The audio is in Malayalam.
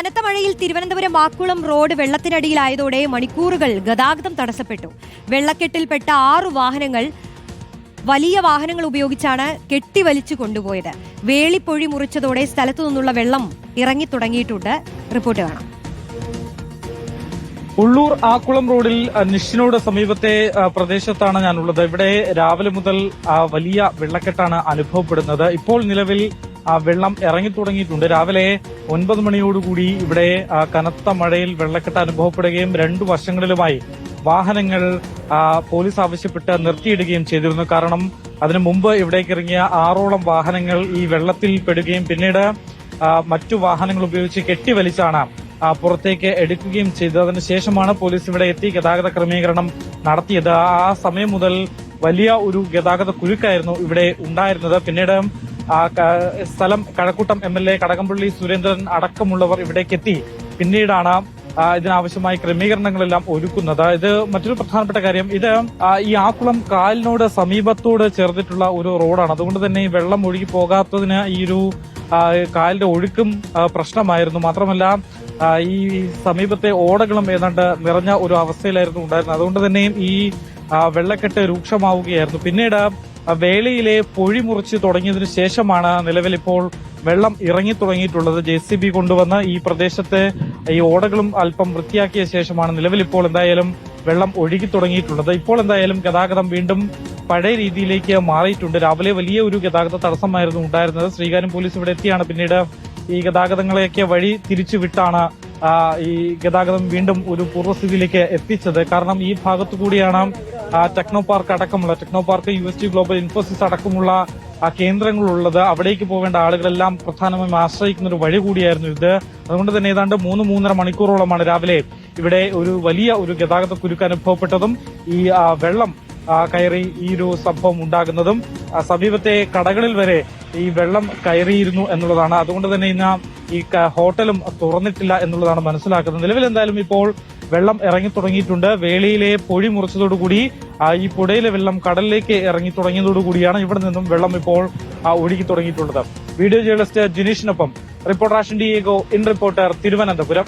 കനത്ത മഴയിൽ തിരുവനന്തപുരം വാക്കുളം റോഡ് വെള്ളത്തിനടിയിലായതോടെ മണിക്കൂറുകൾ ഗതാഗതം തടസ്സപ്പെട്ടു. വെള്ളക്കെട്ടിൽപ്പെട്ട ആറു വാഹനങ്ങൾ വലിയ വാഹനങ്ങൾ ഉപയോഗിച്ചാണ് കെട്ടിവലിച്ചു കൊണ്ടുപോയത്. വേളിപ്പൊഴി മുറിച്ചതോടെ സ്ഥലത്തു നിന്നുള്ള വെള്ളം ഇറങ്ങി തുടങ്ങിയിട്ടുണ്ട്. റിപ്പോർട്ട് കാണാം. ഉള്ളൂർ ആക്കുളം റോഡിൽ നിഷിനോട് സമീപത്തെ പ്രദേശത്താണ് ഞാനുള്ളത്. ഇവിടെ രാവിലെ മുതൽ വലിയ വെള്ളക്കെട്ടാണ് അനുഭവപ്പെടുന്നത്. ഇപ്പോൾ നിലവിൽ വെള്ളം ഇറങ്ങി തുടങ്ങിയിട്ടുണ്ട് രാവിലെ ഒൻപത് മണിയോടുകൂടി ഇവിടെ കനത്ത മഴയിൽ വെള്ളക്കെട്ട് അനുഭവപ്പെടുകയും രണ്ടു വശങ്ങളിലുമായി വാഹനങ്ങൾ പോലീസ് ആവശ്യപ്പെട്ട് നിർത്തിയിടുകയും ചെയ്തിരുന്നു. കാരണം അതിനു മുമ്പ് ഇവിടേക്ക് ഇറങ്ങിയ ആറോളം വാഹനങ്ങൾ ഈ വെള്ളത്തിൽ പെടുകയും പിന്നീട് മറ്റു വാഹനങ്ങൾ ഉപയോഗിച്ച് കെട്ടിവലിച്ചാണ് ആ, പുറത്തേക്ക് എടുക്കുകയും ചെയ്തതിന് ശേഷമാണ് പോലീസ് ഇവിടെ എത്തി ഗതാഗത ക്രമീകരണം നടത്തിയത്. ആ സമയം മുതൽ വലിയ ഒരു ഗതാഗത കുരുക്കായിരുന്നു ഇവിടെ ഉണ്ടായിരുന്നത്. പിന്നീട് ആ സ്ഥലം Kazhakkoottam M L A Kadakampally Surendran അടക്കമുള്ളവർ ഇവിടേക്ക് എത്തി. പിന്നീടാണ് ഇതിനാവശ്യമായ ക്രമീകരണങ്ങളെല്ലാം ഒരുക്കുന്നത്. ഇത് മറ്റൊരു പ്രധാനപ്പെട്ട കാര്യം ഇത് ഈ ആക്കുളം കാലിനോട് സമീപത്തോട് ചേർന്നിട്ടുള്ള ഒരു റോഡാണ്. അതുകൊണ്ട് തന്നെ ഈ വെള്ളം ഒഴുകി പോകാത്തതിന് ഈ ഒരു കാലിന്റെ ഒഴുക്കും പ്രശ്നമായിരുന്നു. മാത്രമല്ല ഈ സമീപത്തെ ഓടകളും ഏതാണ്ട് നിറഞ്ഞ ഒരു അവസ്ഥയിലായിരുന്നു ഉണ്ടായിരുന്നത്. അതുകൊണ്ട് തന്നെയും ഈ വെള്ളക്കെട്ട് രൂക്ഷമാവുകയായിരുന്നു. പിന്നീട് വേളിയിലെ പൊഴി മുറിച്ച് തുടങ്ങിയതിനു ശേഷമാണ് നിലവിലിപ്പോൾ വെള്ളം ഇറങ്ങി തുടങ്ങിയിട്ടുള്ളത്. ജെ സി ബി കൊണ്ടുവന്ന് ഈ പ്രദേശത്തെ ഈ ഓടകളും അല്പം വൃത്തിയാക്കിയ ശേഷമാണ് നിലവിലിപ്പോൾ എന്തായാലും വെള്ളം ഒഴുകി തുടങ്ങിയിട്ടുള്ളത്. ഇപ്പോൾ എന്തായാലും ഗതാഗതം വീണ്ടും പഴയ രീതിയിലേക്ക് മാറിയിട്ടുണ്ട്. രാവിലെ വലിയ ഒരു ഗതാഗത തടസ്സമായിരുന്നു ഉണ്ടായിരുന്നത്. ശ്രീകാര്യം പോലീസ് ഇവിടെ എത്തിയാണ്. പിന്നീട് ഈ ഗതാഗതങ്ങളെയൊക്കെ വഴി തിരിച്ചുവിട്ടാണ് ഈ ഗതാഗതം വീണ്ടും ഒരു പൂർവസ്ഥിതിയിലേക്ക് എത്തിച്ചത്. കാരണം ഈ ഭാഗത്തു കൂടിയാണ് ടെക്നോ പാർക്ക് അടക്കമുള്ള Technopark U S T global Infosys അടക്കമുള്ള കേന്ദ്രങ്ങളുള്ളത് അവിടേക്ക് പോകേണ്ട ആളുകളെല്ലാം പ്രധാനമായും ആശ്രയിക്കുന്ന ഒരു വഴി കൂടിയായിരുന്നു ഇത്. അതുകൊണ്ട് തന്നെ ഏതാണ്ട് മൂന്ന് മൂന്നര മണിക്കൂറോളമാണ് രാവിലെ ഇവിടെ ഒരു വലിയ ഒരു ഗതാഗത കുരുക്ക് അനുഭവപ്പെട്ടതും ഈ വെള്ളം കയറി ഈ ഒരു സംഭവം ഉണ്ടാകുന്നതും സമീപത്തെ കടകളിൽ വരെ ഈ വെള്ളം കയറിയിരുന്നു എന്നുള്ളതാണ്. അതുകൊണ്ട് തന്നെ ഇന്ന് ഈ ഹോട്ടലും തുറന്നിട്ടില്ല എന്നുള്ളതാണ് മനസ്സിലാക്കുന്നത്. നിലവിൽ എന്തായാലും ഇപ്പോൾ വെള്ളം ഇറങ്ങി തുടങ്ങിയിട്ടുണ്ട്. വേളിയിലെ പൊഴി മുറിച്ചതോടുകൂടി ഈ പുഴയിലെ വെള്ളം കടലിലേക്ക് ഇറങ്ങി തുടങ്ങിയതോടുകൂടിയാണ് ഇവിടെ നിന്നും വെള്ളം ഇപ്പോൾ ഒഴുകി തുടങ്ങിയിട്ടുള്ളത്. വീഡിയോ ജേർണലിസ്റ്റ് ജിനീഷിനൊപ്പം റിപ്പോർട്ടർ ആഷൻ ഡിയേഗോ ഇൻ റിപ്പോർട്ടർ തിരുവനന്തപുരം.